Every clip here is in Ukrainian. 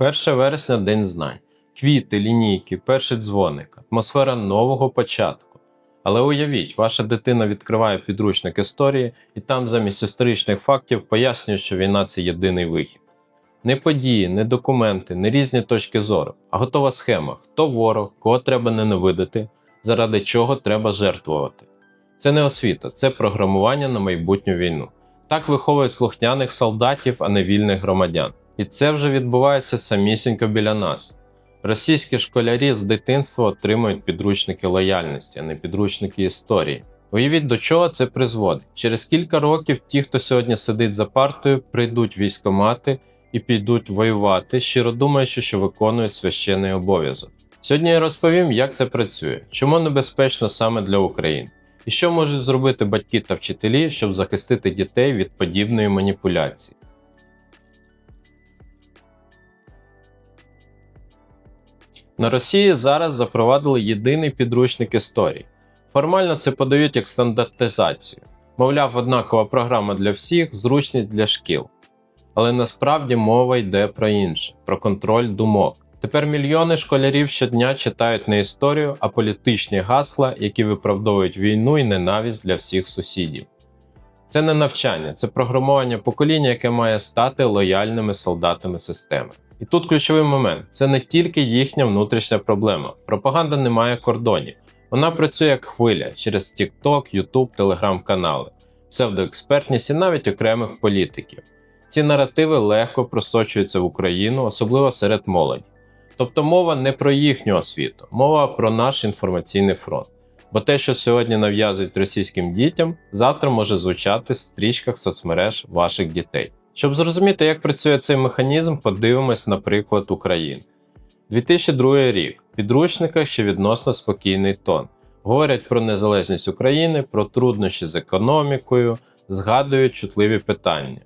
1 вересня День знань. Квіти, лінійки, перший дзвоник, атмосфера нового початку. Але уявіть, ваша дитина відкриває підручник історії і там замість історичних фактів пояснює, що війна це єдиний вихід. Не події, не документи, не різні точки зору, а готова схема, хто ворог, кого треба ненавидити, заради чого треба жертвувати. Це не освіта, це програмування на майбутню війну. Так виховують слухняних солдатів, а не вільних громадян. І це вже відбувається самісінько біля нас. Російські школярі з дитинства отримують підручники лояльності, а не підручники історії. Уявіть, до чого це призводить. Через кілька років ті, хто сьогодні сидить за партою, прийдуть військомати і підуть воювати, щиро думаючи, що виконують священний обов'язок. Сьогодні я розповім, як це працює, чому небезпечно саме для України, і що можуть зробити батьки та вчителі, щоб захистити дітей від подібної маніпуляції. На Росії зараз запровадили єдиний підручник історії. Формально це подають як стандартизацію. Мовляв, однакова програма для всіх, зручність для шкіл. Але насправді мова йде про інше, про контроль думок. Тепер мільйони школярів щодня читають не історію, а політичні гасла, які виправдовують війну і ненависть для всіх сусідів. Це не навчання, це програмування покоління, яке має стати лояльними солдатами системи. І тут ключовий момент: це не тільки їхня внутрішня проблема. Пропаганда не має кордонів. Вона працює як хвиля через TikTok, YouTube, Telegram канали, псевдоекспертність і навіть окремих політиків. Ці наративи легко просочуються в Україну, особливо серед молоді. Тобто мова не про їхню освіту, мова про наш інформаційний фронт. Бо те, що сьогодні нав'язують російським дітям, завтра може звучати в стрічках соцмереж ваших дітей. Щоб зрозуміти, як працює цей механізм, подивимось, наприклад, України. 2002 рік. В підручниках ще відносно спокійний тон. Говорять про незалежність України, про труднощі з економікою, згадують чутливі питання: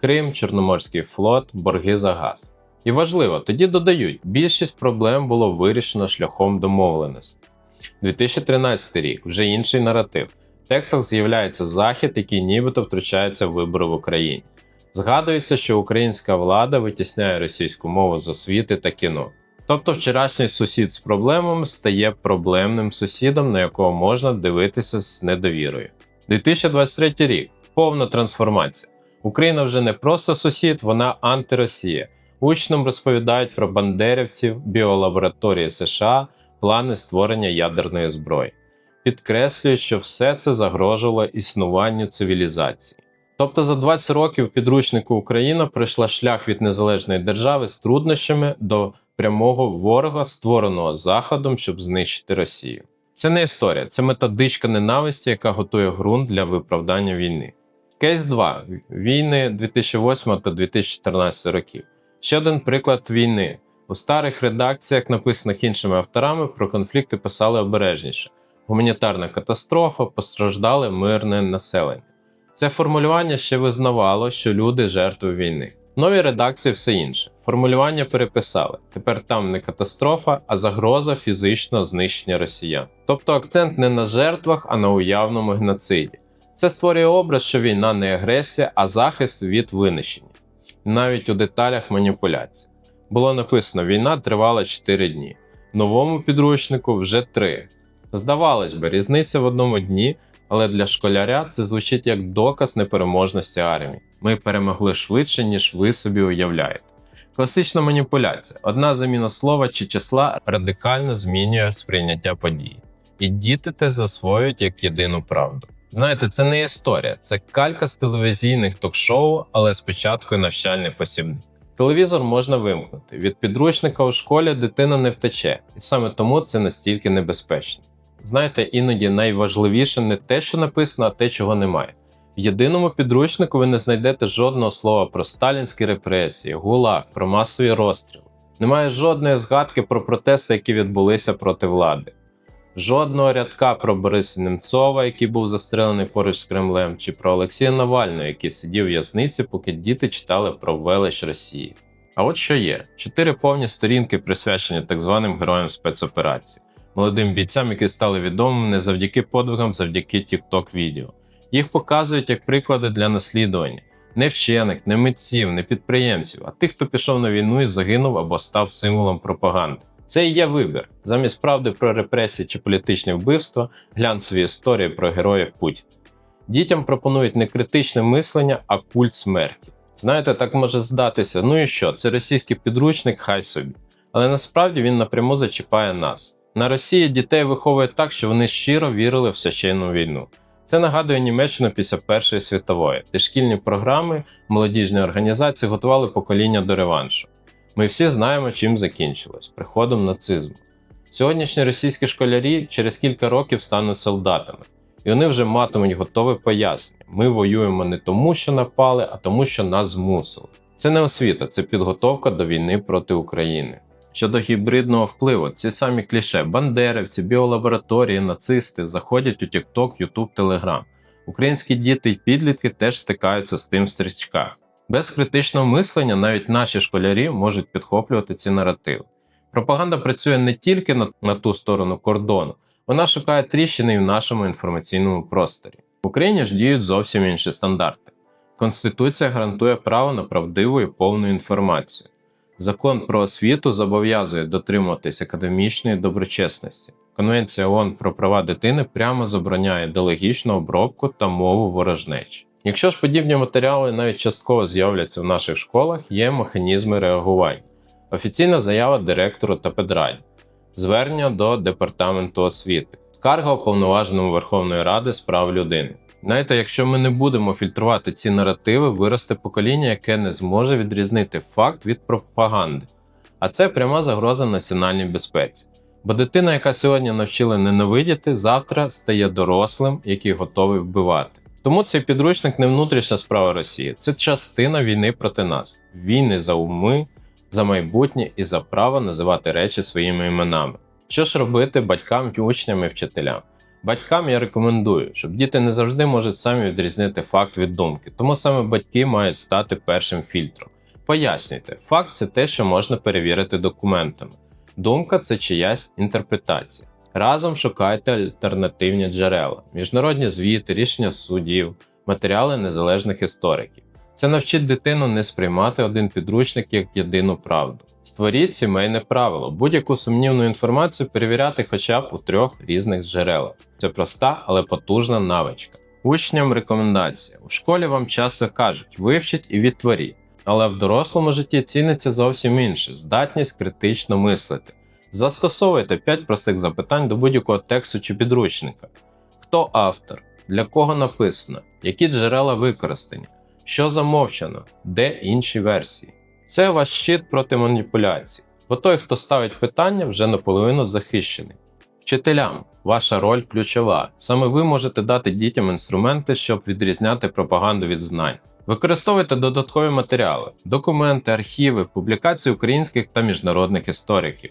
Крим, Чорноморський флот, борги за газ. І важливо, тоді додають, більшість проблем було вирішено шляхом домовленості. 2013 рік вже інший наратив. В текстах з'являється захід, який нібито втручається в вибори в Україні. Згадується, що українська влада витісняє російську мову з освіти та кіно. Тобто вчорашній сусід з проблемами стає проблемним сусідом, на якого можна дивитися з недовірою. 2023 рік повна трансформація. Україна вже не просто сусід, вона антиросія. Учням розповідають про бандерівців, біолабораторії США, плани створення ядерної зброї. Підкреслюють, що все це загрожувало існуванню цивілізації. Тобто за 20 років підручнику Україна пройшла шлях від незалежної держави з труднощами до прямого ворога, створеного Заходом, щоб знищити Росію. Це не історія, це методичка ненависті, яка готує ґрунт для виправдання війни. Кейс 2. Війни 2008 та 2014 років. Ще один приклад війни. У старих редакціях, написаних іншими авторами, про конфлікти писали обережніше: гуманітарна катастрофа, постраждали мирне населення. Це формулювання ще визнавало, що люди жертви війни. В новій редакції все інше. Формулювання переписали. Тепер там не катастрофа, а загроза фізичного знищення росіян. Тобто акцент не на жертвах, а на уявному геноциді. Це створює образ, що війна не агресія, а захист від винищення. Навіть у деталях маніпуляцій. Було написано, війна тривала 4 дні. В новому підручнику вже 3. Здавалось би, різниця в одному дні, але для школяря це звучить як доказ непереможності армії. Ми перемогли швидше, ніж ви собі уявляєте. Класична маніпуляція. Одна заміна слова чи числа радикально змінює сприйняття події. І діти те засвоюють як єдину правду. Знаєте, це не історія, це калька з телевізійних ток-шоу, але спочатку навчальний посібник. Телевізор можна вимкнути. Від підручника у школі дитина не втече, і саме тому це настільки небезпечно. Знаєте, іноді найважливіше не те, що написано, а те, чого немає. В єдиному підручнику ви не знайдете жодного слова про сталінські репресії, гулаг, про масові розстріли. Немає жодної згадки про протести, які відбулися проти влади. Жодного рядка про Бориса Немцова, який був застрелений поруч з Кремлем, чи про Олексія Навального, який сидів в в'язниці, поки діти читали про велич Росії. А от що є: чотири повні сторінки присвячені так званим героям спецоперації, молодим бійцям, які стали відомими не завдяки подвигам, завдяки TikTok відео. Їх показують як приклади для наслідування. Не вчених, не митців, не підприємців, а тих, хто пішов на війну і загинув або став символом пропаганди. Це і є вибір. Замість правди про репресії чи політичні вбивства, глянцеві історії про героїв Путіна. Дітям пропонують не критичне мислення, а культ смерті. Знаєте, так може здатися, ну і що, це російський підручник, хай собі. Але насправді він напряму зачіпає нас. На Росії дітей виховують так, що вони щиро вірили в священну війну. Це нагадує Німеччину після Першої світової, де шкільні програми, молодіжні організації готували покоління до реваншу. Ми всі знаємо, чим закінчилось приходом нацизму. Сьогоднішні російські школярі через кілька років стануть солдатами, і вони вже матимуть готове пояснення: ми воюємо не тому, що напали, а тому, що нас змусили. Це не освіта, це підготовка до війни проти України. Щодо гібридного впливу, ці самі кліше бандерівці, біолабораторії, нацисти заходять у TikTok, YouTube, Telegram. Українські діти й підлітки теж стикаються з тим в стрічках. Без критичного мислення навіть наші школярі можуть підхоплювати ці наративи. Пропаганда працює не тільки на, на ту сторону кордону, вона шукає тріщини і в нашому інформаційному просторі. В Україні ж діють зовсім інші стандарти. Конституція гарантує право на правдиву і повну інформацію. Закон про освіту зобов'язує дотримуватись академічної доброчесності. Конвенція ООН про права дитини прямо забороняє ідеологічну обробку та мову ворожнечі. Якщо ж подібні матеріали навіть частково з'являться в наших школах, є механізми реагування. Офіційна заява директору та педраді, звернення до департаменту освіти, скарга уповноваженому Верховної Ради з прав людини. Знаєте, якщо ми не будемо фільтрувати ці наративи, виросте покоління, яке не зможе відрізнити факт від пропаганди. А це пряма загроза національній безпеці. Бо дитина, яка сьогодні навчила ненавидіти, завтра стає дорослим, який готовий вбивати. Тому цей підручник не внутрішня справа Росії, це частина війни проти нас, війни за уми, за майбутнє і за право називати речі своїми іменами. Що ж робити батькам, учням і вчителям? Батькам я рекомендую, щоб діти не завжди можуть самі відрізнити факт від думки, тому саме батьки мають стати першим фільтром. Пояснюйте, факт це те, що можна перевірити документами. Думка це чиясь інтерпретація. Разом шукайте альтернативні джерела, міжнародні звіти, рішення судів, матеріали незалежних істориків. Це навчить дитину не сприймати один підручник як єдину правду. Створіть сімейне правило, будь-яку сумнівну інформацію перевіряти хоча б у трьох різних джерелах. Це проста, але потужна навичка. Учням рекомендація. У школі вам часто кажуть вивчіть і відтворіть, але в дорослому житті ціниться зовсім інше здатність критично мислити. Застосовуйте 5 простих запитань до будь-якого тексту чи підручника. Хто автор? Для кого написано? Які джерела використані? Що замовчано? Де інші версії? Це ваш щит проти маніпуляцій, бо той, хто ставить питання, вже наполовину захищений. Вчителям, ваша роль ключова. Саме ви можете дати дітям інструменти, щоб відрізняти пропаганду від знань. Використовуйте додаткові матеріали, документи, архіви, публікації українських та міжнародних істориків.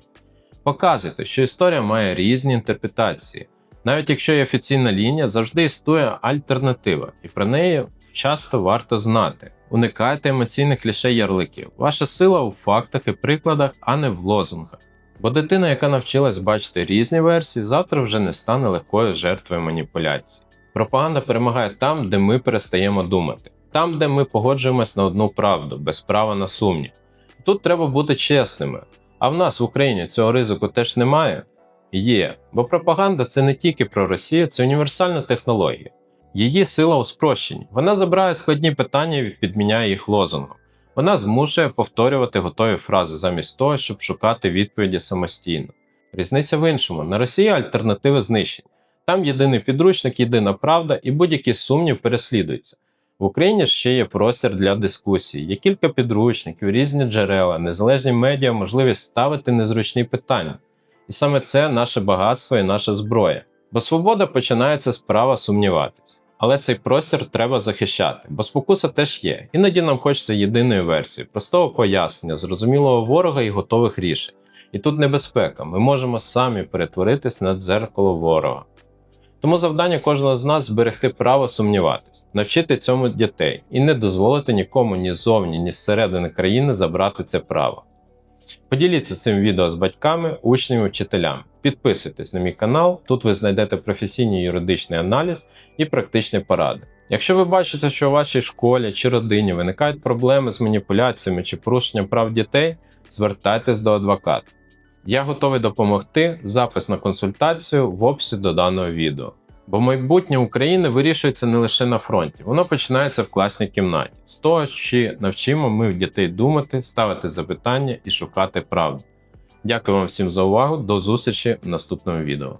Показуйте, що історія має різні інтерпретації. Навіть якщо є офіційна лінія, завжди існує альтернатива, і про неї часто варто знати. Уникайте емоційних кліше ярликів. Ваша сила у фактах і прикладах, а не в лозунгах. Бо дитина, яка навчилась бачити різні версії, завтра вже не стане легкою жертвою маніпуляцій. Пропаганда перемагає там, де ми перестаємо думати, там, де ми погоджуємось на одну правду, без права на сумнів. Тут треба бути чесними. А в нас в Україні цього ризику теж немає? Є, бо пропаганда це не тільки про Росію, це універсальна технологія. Її сила у спрощенні. Вона забирає складні питання і підміняє їх лозунгом. Вона змушує повторювати готові фрази замість того, щоб шукати відповіді самостійно. Різниця в іншому: на Росії альтернативи знищені. Там єдиний підручник, єдина правда, і будь-який сумнів переслідується. В Україні ще є простір для дискусій, є кілька підручників, різні джерела, незалежні медіа, можливість ставити незручні питання. І саме це наше багатство і наша зброя. Бо свобода починається з права сумніватись. Але цей простір треба захищати, бо спокуса теж є. Іноді нам хочеться єдиної версії, простого пояснення, зрозумілого ворога і готових рішень. І тут небезпека, ми можемо самі перетворитись на дзеркало ворога. Тому завдання кожного з нас зберегти право сумніватись, навчити цьому дітей і не дозволити нікому ні зовні, ні зсередини країни забрати це право. Поділіться цим відео з батьками, учнями, вчителями. підписуйтесь на мій канал. Тут ви знайдете професійний юридичний аналіз і практичні поради. Якщо ви бачите, що у вашій школі чи родині виникають проблеми з маніпуляціями чи порушенням прав дітей, звертайтесь до адвоката. Я готовий допомогти. Запис на консультацію в описі до даного відео. Бо майбутнє України вирішується не лише на фронті, воно починається в класній кімнаті. З того, чи навчимо ми дітей думати, ставити запитання і шукати правду. Дякую вам всім за увагу. До зустрічі в наступному відео.